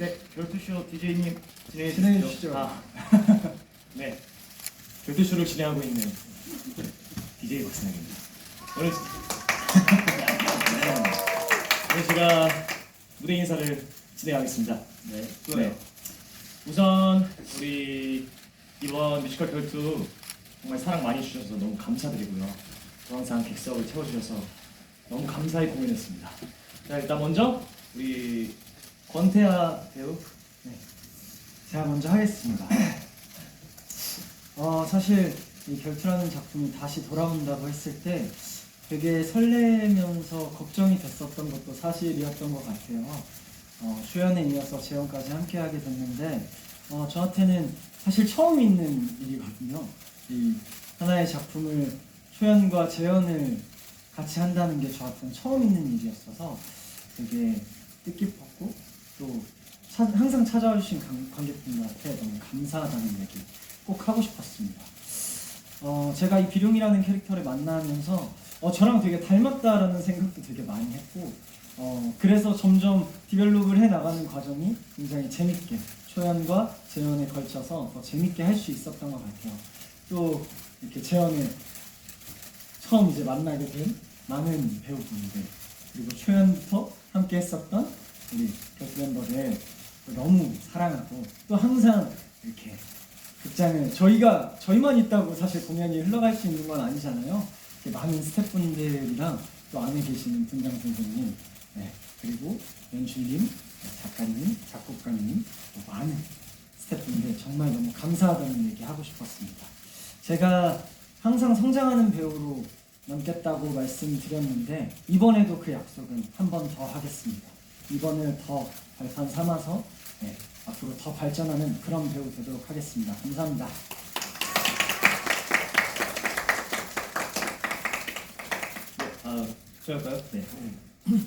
네, 결투쇼 DJ님 진행해 진행해 주시죠. 아, 네, 결투쇼를 진행하고 있는 DJ 박승현입니다. 오늘 네, 오늘 제가 무대 인사를 진행하겠습니다. 네, 네. 우선 우리 이번 뮤지컬 결투 정말 사랑 많이 주셔서 너무 감사드리고요. 또 항상 객석을 채워주셔서 너무 감사히 공연했습니다. 자 일단 먼저 우리 권태아 배우 네. 제가 먼저 하겠습니다. 어, 사실 이 결투라는 작품이 다시 돌아온다고 했을 때 되게 설레면서 걱정이 됐었던 것도 사실이었던 것 같아요. 어, 수연에 이어서 재현까지 함께 하게 됐는데 어, 저한테는 사실 처음 있는 일이거든요. 이 하나의 작품을 초연과 재현을 같이 한다는 게 저한테는 처음 있는 일이었어서 되게 뜻깊었고 또 차- 항상 관- 관객분들한테 너무 감사하다는 얘기 꼭 하고 싶었습니다. 어, 제가 이 비룡이라는 캐릭터를 만나면서 어, 저랑 되게 닮았다라는 생각도 되게 많이 했고 어, 그래서 점점 디벨롭을 해 나가는 과정이 굉장히 재밌게 초연과 재현에 걸쳐서 더 재밌게 할 수 있었던 것 같아요. 또 이렇게 재현을 처음 이제 만나게 된 많은 배우분들 그리고 초연부터 함께 했었던 우리 곁 멤버들 너무 사랑하고 또 항상 이렇게 극장을 저희가 저희만 있다고 사실 공연이 흘러갈 수 있는 건 아니잖아요. 많은 스태프분들이랑 또 안에 계시는 분장 선생님, 네, 그리고 연출님, 작가님, 작곡가님, 또 많은 스태프분들 정말 너무 감사하다는 얘기 하고 싶었습니다. 제가 항상 성장하는 배우로 남겠다고 말씀드렸는데 이번에도 그 약속은 한 번 더 하겠습니다. 이번을 더 발판 삼아서 네, 앞으로 더 발전하는 그런 배우 되도록 하겠습니다. 감사합니다. 아, 저 할까요? 네.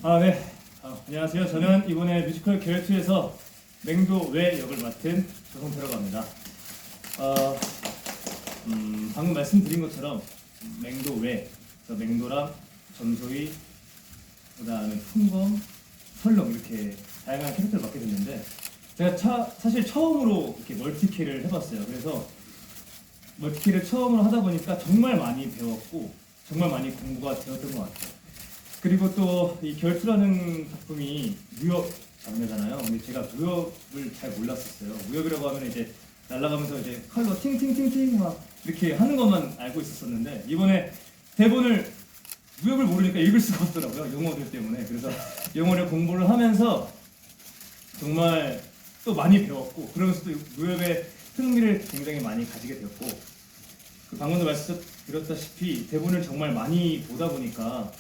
아, 네. 아, 안녕하세요. 저는 이번에 뮤지컬 결투에서 맹도 외 역을 맡은 조성태라고 합니다. 어, 음, 방금 말씀드린 것처럼 맹도 외, 저 맹도랑 전소희, 그 다음에 풍검, 설렁 이렇게 다양한 캐릭터를 맡게 됐는데 제가 차, 사실 처음으로 이렇게 멀티캐를 해봤어요. 그래서 멀티캐를 처음으로 하다 보니까 정말 많이 배웠고 정말 많이 공부가 되었던 것 같아요. 그리고 또 이 결투라는 작품이 무협 장르잖아요. 근데 제가 무협을 잘 몰랐었어요. 무협이라고 하면 이제 날아가면서 이제 칼로 팅팅팅팅 막 이렇게 하는 것만 알고 있었었는데 이번에 대본을 무협을 모르니까 읽을 수가 없더라고요. 용어들 때문에. 그래서 영어를 공부를 하면서 정말 또 많이 배웠고 그러면서 또 무협의 흥미를 굉장히 많이 가지게 되었고 그 방금도 말씀드렸다시피 대본을 정말 많이 보다 보니까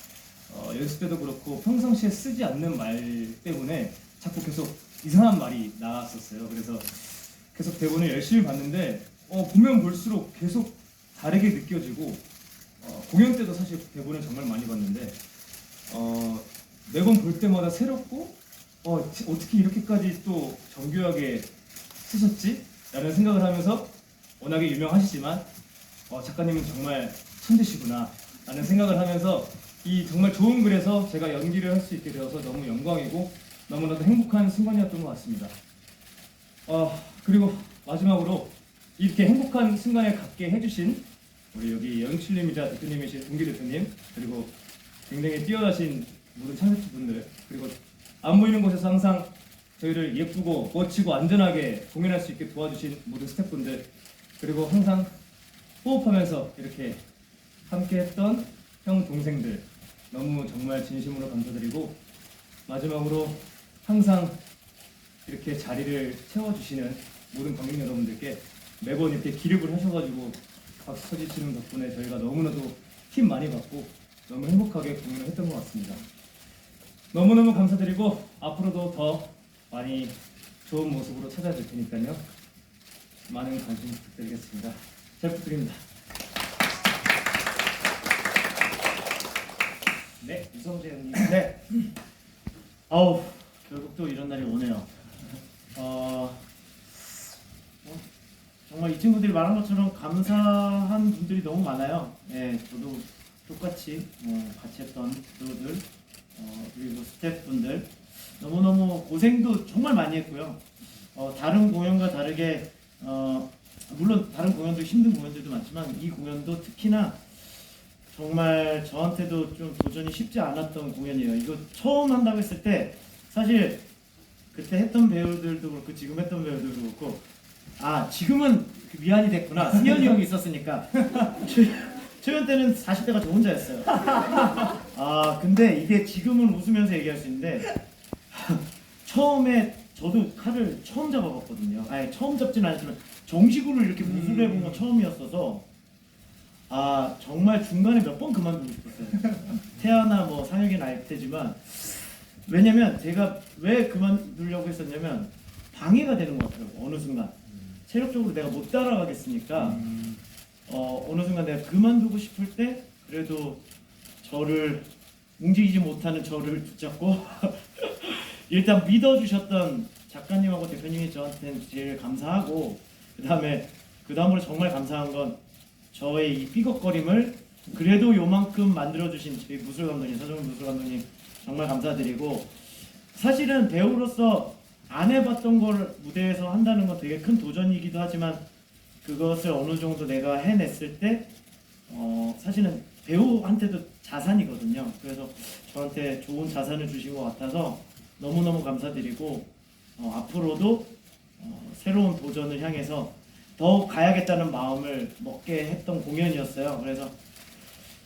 어, 연습 때도 그렇고 평상시에 쓰지 않는 말 때문에 자꾸 계속 이상한 말이 나왔었어요. 그래서 계속 대본을 열심히 봤는데 어, 보면 볼수록 계속 다르게 느껴지고 어, 공연 때도 사실 대본을 정말 많이 봤는데 어, 매번 볼 때마다 새롭고 어, 지- 어떻게 이렇게까지 또 정교하게 쓰셨지? 라는 생각을 하면서 워낙에 유명하시지만 어, 작가님은 정말 천재시구나 라는 생각을 하면서 이 정말 좋은 글에서 제가 연기를 할 수 있게 되어서 너무 영광이고 너무나도 행복한 순간이었던 것 같습니다. 어, 그리고 마지막으로 이렇게 행복한 순간을 갖게 해주신 우리 여기 연출님이자 대표님이신 동기 대표님 그리고 굉장히 뛰어나신 모든 창작자분들 그리고 안 보이는 곳에서 항상 저희를 예쁘고 멋지고 안전하게 공연할 수 있게 도와주신 모든 스태프분들 그리고 항상 호흡하면서 이렇게 함께했던 형 동생들 너무 정말 진심으로 감사드리고 마지막으로 항상 이렇게 자리를 채워주시는 모든 관객 여러분들께 매번 이렇게 기립을 하셔가지고 박수 쳐주시는 덕분에 저희가 너무나도 힘 많이 받고 너무 행복하게 공연을 했던 것 같습니다. 너무너무 감사드리고 앞으로도 더 많이 좋은 모습으로 찾아줄 테니까요. 많은 관심 부탁드리겠습니다. 잘 부탁드립니다. 네, 이성재 형님. 네. 아우, 결국 또 이런 날이 오네요. 어, 뭐, 정말 이 친구들이 말한 것처럼 감사한 분들이 너무 많아요. 예, 저도 똑같이 뭐, 같이 했던 배우들, 어, 그리고 스태프분들, 너무너무 고생도 정말 많이 했고요. 어, 다른 공연과 다르게 어, 물론 다른 공연도 힘든 공연들도 많지만 이 공연도 특히나 정말 저한테도 좀 도전이 쉽지 않았던 공연이에요. 이거 처음 한다고 했을 때 사실 그때 했던 배우들도 그렇고 지금 했던 배우들도 그렇고 아 지금은 그 미안이 됐구나 승현이 형이 있었으니까 초- 초연 때는 40대가 저 혼자였어요. 아 근데 이게 지금은 웃으면서 얘기할 수 있는데 처음에 저도 칼을 처음 잡아봤거든요. 아니 처음 잡지는 않았지만 정식으로 이렇게 무술을 해본 건 처음이었어서 아 정말 중간에 몇 번 그만두고 싶었어요. 태아나 뭐 상혁이는 알 테지만 왜냐면 제가 왜 그만두려고 했었냐면 방해가 되는 것 같더라고 어느 순간 체력적으로 내가 못 따라가겠으니까 어, 어느 순간 내가 그만두고 싶을 때 그래도 저를 움직이지 못하는 저를 붙잡고 일단 믿어주셨던 작가님하고 대표님이 저한테는 제일 감사하고 그 다음에 그 다음으로 정말 감사한 건 저의 이 삐걱거림을 그래도 요만큼 만들어주신 저희 무술 감독님 서정훈 무술 감독님 정말 감사드리고 사실은 배우로서 안 해봤던 걸 무대에서 한다는 건 되게 큰 도전이기도 하지만 그것을 어느 정도 내가 해냈을 때 어, 사실은 배우한테도 자산이거든요. 그래서 저한테 좋은 자산을 주신 것 같아서 너무너무 감사드리고 어, 앞으로도 어, 새로운 도전을 향해서 더욱 가야겠다는 마음을 먹게 했던 공연이었어요. 그래서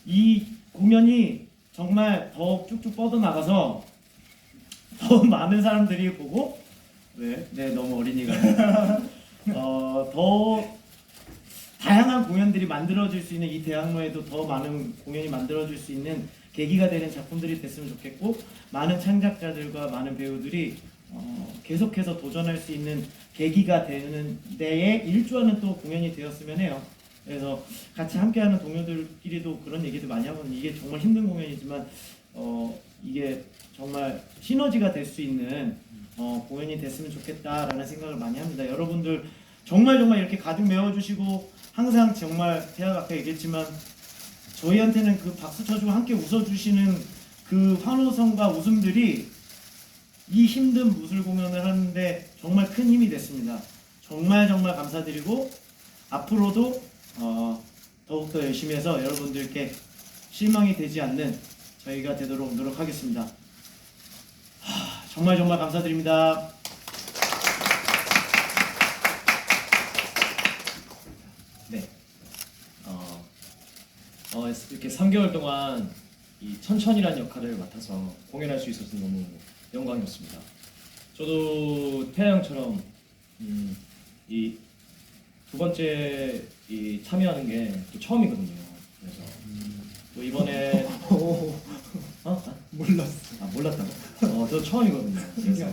이 공연이 정말 더욱 쭉쭉 뻗어나가서 더 많은 사람들이 보고 왜? 네 너무 어린이가 어, 더 공연들이 만들어질 수 있는 이 대학로에도 더 많은 공연이 만들어질 수 있는 계기가 되는 작품들이 됐으면 좋겠고 많은 창작자들과 많은 배우들이 어, 계속해서 도전할 수 있는 계기가 되는 데에 일조하는 또 공연이 되었으면 해요. 그래서 같이 함께하는 동료들끼리도 그런 얘기도 많이 하거든요. 이게 정말 힘든 공연이지만 어, 이게 정말 시너지가 될 수 있는 어, 공연이 됐으면 좋겠다라는 생각을 많이 합니다. 여러분들 정말 정말 이렇게 가득 메워주시고 항상 정말 태아가 아까 얘기했지만 저희한테는 그 박수 쳐주고 함께 웃어주시는 그 환호성과 웃음들이 이 힘든 무술 공연을 하는데 정말 큰 힘이 됐습니다. 정말 정말 감사드리고 앞으로도 어, 더욱더 열심히 해서 여러분들께 실망이 되지 않는 저희가 되도록 노력하겠습니다. 하, 정말 정말 감사드립니다. 네. 어, 어, 이렇게 3개월 동안 이 천천이라는 역할을 맡아서 공연할 수 있어서 너무 영광이었습니다. 저도 태양처럼 음, 이두 번째 이 참여하는 게 또 처음이거든요. 그래서 또 이번에 어? 아, 몰랐어. 아 몰랐다고? 어, 저 처음이거든요. 그래서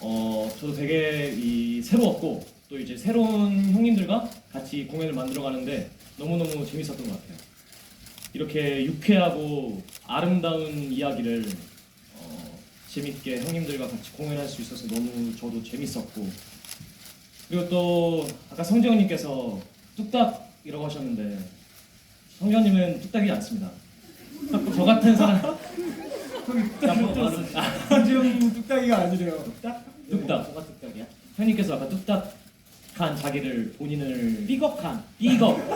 어, 저도 되게 이 새로웠고 또 이제 새로운 형님들과 같이 공연을 만들어 가는데 너무너무 재밌었던 것 같아요. 이렇게 유쾌하고 아름다운 이야기를 어, 재밌게 형님들과 같이 공연할 수 있어서 너무 저도 재밌었고 그리고 또 아까 성재형님께서 뚝딱이라고 하셨는데 성재형님은 뚝딱이지 않습니다. 저 같은 사람 한지영 뚝딱이가 아니래요. 뚝딱? 뚝딱. 뚝딱이야? 형님께서 아까 뚝딱 한 자기를 본인을 삐걱한. 삐걱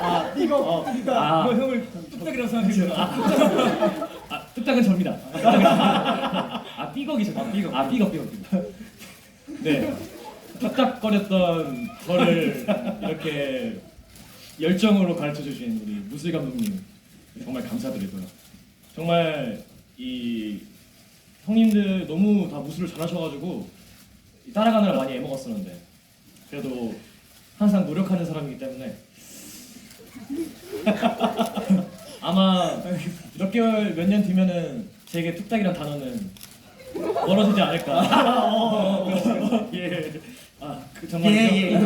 아, 삐걱. 어. 아. 뭐 형을 뚝딱이라고 생각했어요. 아 뚝딱은 접니다. 뚝딱은 접니다. 아 삐걱이죠. 아 삐걱. 아 삐걱 삐걱 삐걱. 네. 뚝딱거렸던 저를 이렇게 열정으로 가르쳐 주신 우리 무술 감독님 정말 감사드리고요. 정말 이 형님들 너무 다 무술을 잘하셔가지고 따라가느라 많이 애먹었었는데 그래도 항상 노력하는 사람이기 때문에 아마 몇 개월 몇 년 뒤면은 제게 뚝딱이란 단어는 멀어지지 않을까. 예. 아, 그 정말 예, 예,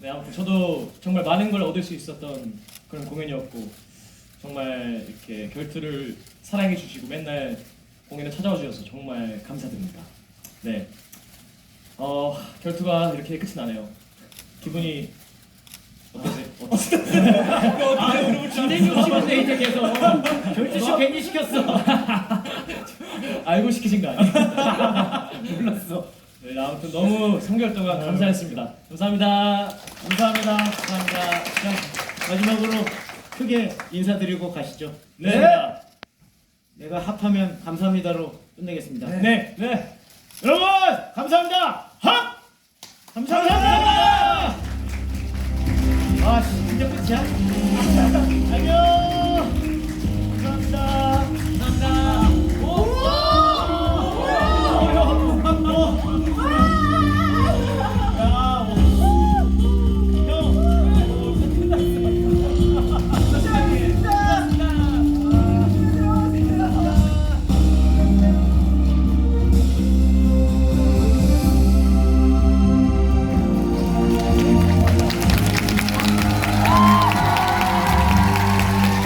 네, 아무튼 저도 정말 많은 걸 얻을 수 있었던 그런 공연이었고 정말 이렇게 결투를 사랑해 주시고 맨날 공연에 찾아와 주셔서 정말 감사드립니다. 네. 어, 결투가 이렇게 끝이 나네요. 기분이 어떠세요? 어떠세요? 진행이 근데 이제 계속 결투쇼 괜히 시켰어. 알고 시키신 거 아니에요? 몰랐어. 네, 아무튼 너무 3개월 동안 감사했습니다. 감사합니다. 감사합니다. 감사합니다. 자, 마지막으로 크게 인사드리고 가시죠. 네. 내가 합하면 감사합니다로 끝내겠습니다. 네. 네. 여러분 감사합니다. 합 감사합니다. 아 진짜 끝이야? 안녕.